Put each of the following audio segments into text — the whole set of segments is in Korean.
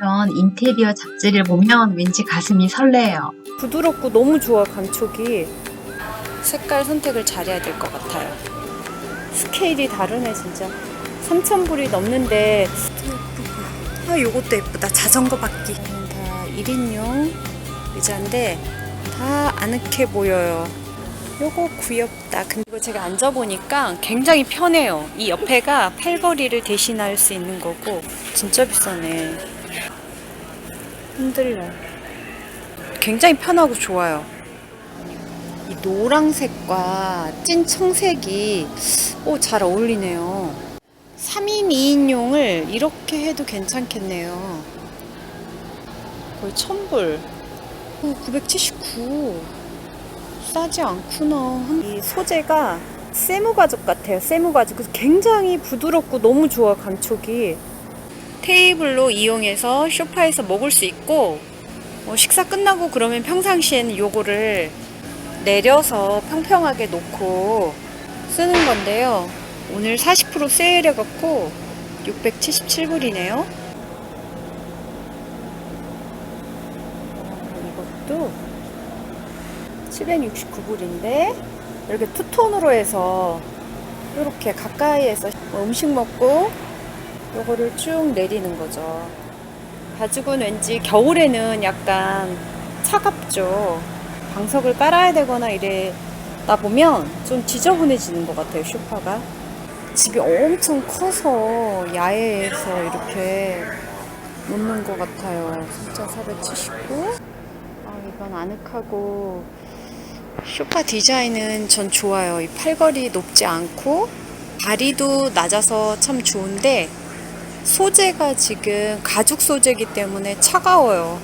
이런 인테리어 잡지를 보면 왠지 가슴이 설레요. 부드럽고 너무 좋아 감촉이. 색깔 선택을 잘해야 될 것 같아요. 스케일이 다르네 진짜. 3,000불이 넘는데. 아 요것도 예쁘다. 자전거 바퀴. 다 1인용 의자인데 다 아늑해 보여요. 요거 귀엽다. 이거 제가 앉아보니까 굉장히 편해요. 이 옆에가 팔걸이를 대신할 수 있는 거고 진짜 비싸네 흔들려 굉장히 편하고 좋아요. 이 노랑색과 찐 청색이 오, 잘 어울리네요. 3인 2인용을 이렇게 해도 괜찮겠네요. 거의 1000불. 오, 979. 싸지 않구나. 이 소재가 세무 가죽 같아요. 세무 가죽. 그래서 굉장히 부드럽고 너무 좋아, 감촉이. 테이블로 이용해서 소파에서 먹을 수 있고 어, 식사 끝나고 그러면 평상시에는 요거를 내려서 평평하게 놓고 쓰는 건데요. 오늘 40% 세일해갖고 677불이네요. 이것도 769불인데 이렇게 투톤으로 해서 이렇게 가까이에서 음식 먹고 요거를 쭉 내리는 거죠. 가죽은 왠지 겨울에는 약간 차갑죠. 방석을 깔아야 되거나 이래다 보면 좀 지저분해지는 것 같아요, 쇼파가. 집이 엄청 커서 야외에서 이렇게 놓는 것 같아요. 진짜 479. 아, 이건 아늑하고 쇼파 디자인은 전 좋아요. 이 팔걸이 높지 않고 다리도 낮아서 참 좋은데 소재가 지금 가죽 소재이기 때문에 차가워요.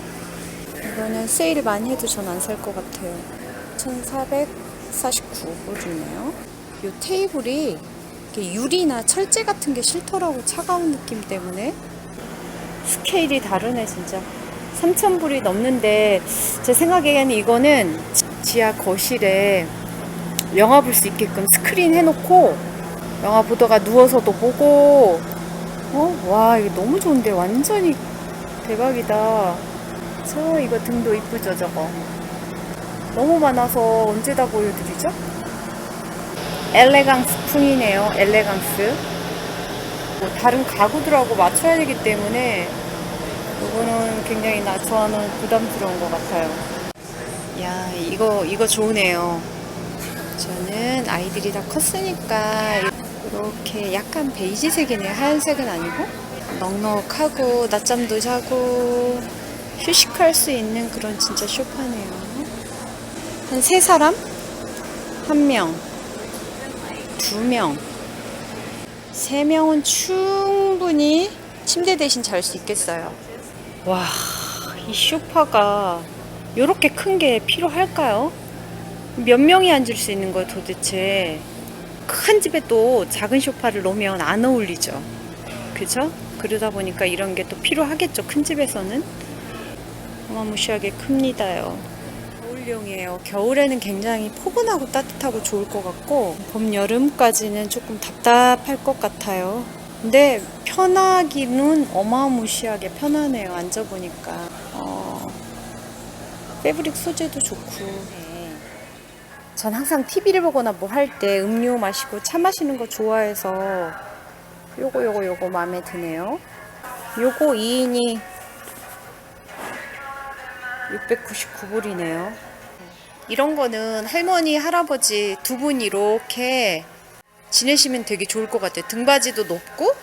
이거는 세일 많이 해도 전 안 살 것 같아요. 1449불이네요. 이 테이블이 유리나 철제 같은 게 싫더라고 차가운 느낌 때문에 스케일이 다르네 진짜 3,000불이 넘는데 제 생각에는 이거는 지하 거실에 영화 볼 수 있게끔 스크린 해놓고 영화 보다가 누워서도 보고 어? 와, 이거 너무 좋은데? 완전히 대박이다. 저, 이거 등도 이쁘죠, 저거? 너무 많아서 언제 다 보여드리죠? 엘레강스 풍이네요, 엘레강스. 뭐 다른 가구들하고 맞춰야 되기 때문에 이거는 굉장히 나, 저는 부담스러운 것 같아요. 야, 이거, 이거 좋으네요. 저는 아이들이 다 컸으니까 이렇게 약간 베이지색이네요. 하얀색은 아니고 넉넉하고 낮잠도 자고 휴식할 수 있는 그런 진짜 쇼파네요. 한 세 사람? 한 명, 두 명, 세 명은 충분히 침대 대신 잘 수 있겠어요. 와, 이 쇼파가 이렇게 큰 게 필요할까요? 몇 명이 앉을 수 있는 거예요, 도대체? 큰 집에 또 작은 소파를 놓으면 안 어울리죠. 그죠? 그러다 보니까 이런 게 또 필요하겠죠. 큰 집에서는. 어마무시하게 큽니다요. 겨울용이에요. 겨울에는 굉장히 포근하고 따뜻하고 좋을 것 같고, 봄, 여름까지는 조금 답답할 것 같아요. 근데 편하기는 어마무시하게 편하네요. 앉아보니까. 어, 패브릭 소재도 좋고. 전 항상 TV를 보거나 뭐 할 때 음료 마시고 차 마시는 거 좋아해서 요거 요거 요거 마음에 드네요. 요거 2인이 699불이네요. 이런 거는 할머니, 할아버지 두 분 이렇게 지내시면 되게 좋을 것 같아요. 등받이도 높고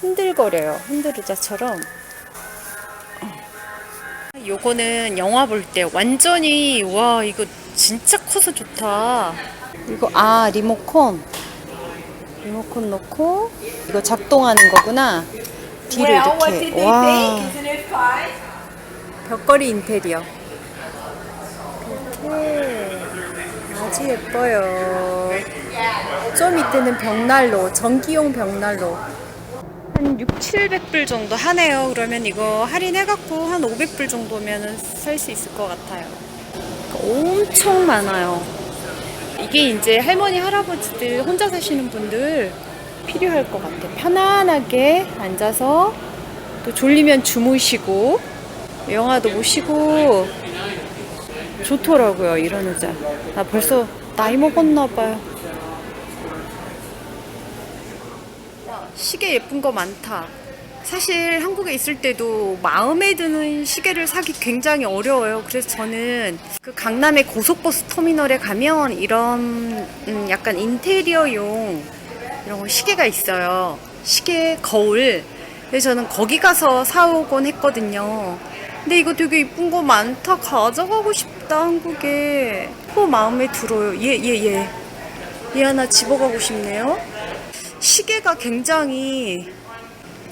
흔들거려요. 흔들의자처럼. 요거는 영화 볼 때 완전히 와 이거 진짜 커서 좋다. 이거 아 리모컨 리모컨 넣고 이거 작동하는 거구나. 뒤로 이렇게 와 벽걸이 인테리어 이렇게 아주 예뻐요. 좀 이때는 벽난로 전기용 벽난로 한 6, 700불 정도 하네요. 그러면 이거 할인해갖고 한 500불 정도면 살 수 있을 것 같아요. 엄청 많아요. 이게 이제 할머니, 할아버지들 혼자 사시는 분들 필요할 것 같아요. 편안하게 앉아서 또 졸리면 주무시고 영화도 보시고 좋더라고요 이런 의자. 나 벌써 나이 먹었나 봐요. 시계 예쁜 거 많다. 사실 한국에 있을 때도 마음에 드는 시계를 사기 굉장히 어려워요. 그래서 저는 그 강남의 고속버스 터미널에 가면 이런 음, 약간 인테리어용 이런 거 시계가 있어요. 시계 거울. 그래서 저는 거기 가서 사오곤 했거든요. 근데 이거 되게 이쁜 거 많다. 가져가고 싶다, 한국에. 또 마음에 들어요. 얘, 얘, 얘. 얘 하나 집어가고 싶네요. 시계가 굉장히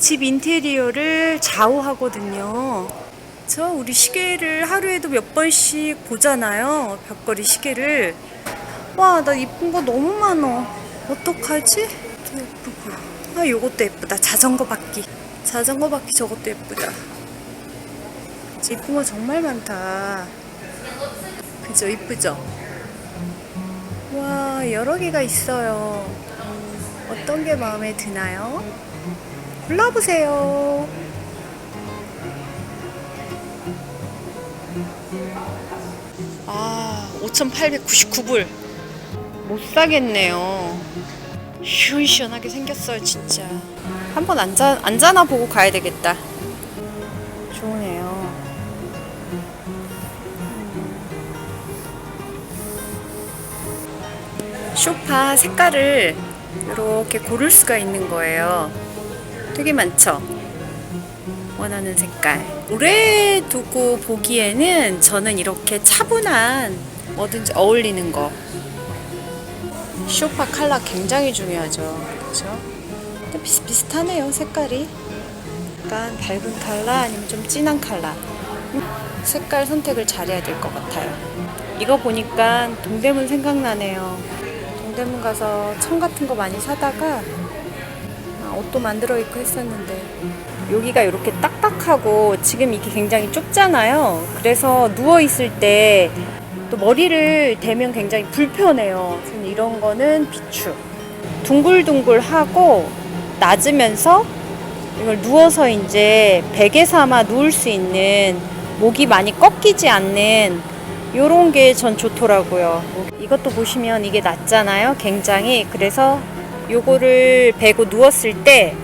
집 인테리어를 좌우하거든요. 저 우리 시계를 하루에도 몇 번씩 보잖아요. 벽걸이 시계를. 와, 나 이쁜 거 너무 많아. 어떡하지? 또 예쁘고. 아, 요것도 예쁘다. 자전거 바퀴. 자전거 바퀴 저것도 예쁘다. 이쁜 거 정말 많다. 그죠? 이쁘죠? 와, 여러 개가 있어요. 어떤 게 마음에 드나요? 골라보세요. 아, 5,899불. 못 사겠네요. 시원시원하게 생겼어요, 진짜. 한번 앉아, 앉아나 보고 가야 되겠다. 좋으네요. 쇼파 색깔을 이렇게 고를 수가 있는 거예요. 되게 많죠? 원하는 색깔. 오래 두고 보기에는 저는 이렇게 차분한 뭐든지 어울리는 거. 쇼파 컬러 굉장히 중요하죠. 그렇죠? 비슷비슷하네요, 색깔이. 약간 밝은 컬러 아니면 좀 진한. 음, 색깔 선택을 잘해야 될 것 같아요. 이거 보니까 동대문 생각나네요. 동대문 가서 청 같은 거 많이 사다가 아, 옷도 만들어 입고 했었는데 여기가 이렇게 딱딱하고 지금 이게 굉장히 좁잖아요. 그래서 누워 있을 때 또 머리를 대면 굉장히 불편해요. 이런 거는 비추. 둥글둥글하고 낮으면서 이걸 누워서 이제 베개에서 아마 누울 수 있는 목이 많이 꺾이지 않는 요런 게 전 좋더라고요. 이것도 보시면 이게 낮잖아요. 굉장히. 그래서 요거를 베고 누웠을 때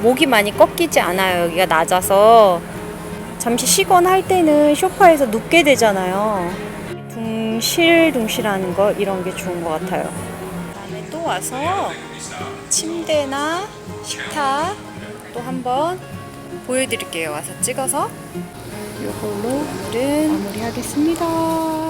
목이 많이 꺾이지 않아요. 여기가 낮아서. 잠시 쉬거나 할 때는 소파에서 눕게 되잖아요. 둥실둥실한 거 이런 게 좋은 것 같아요. 다음에 또 와서 침대나 식탁 또 한번 보여드릴게요. 와서 찍어서 이걸로 오늘은 마무리하겠습니다.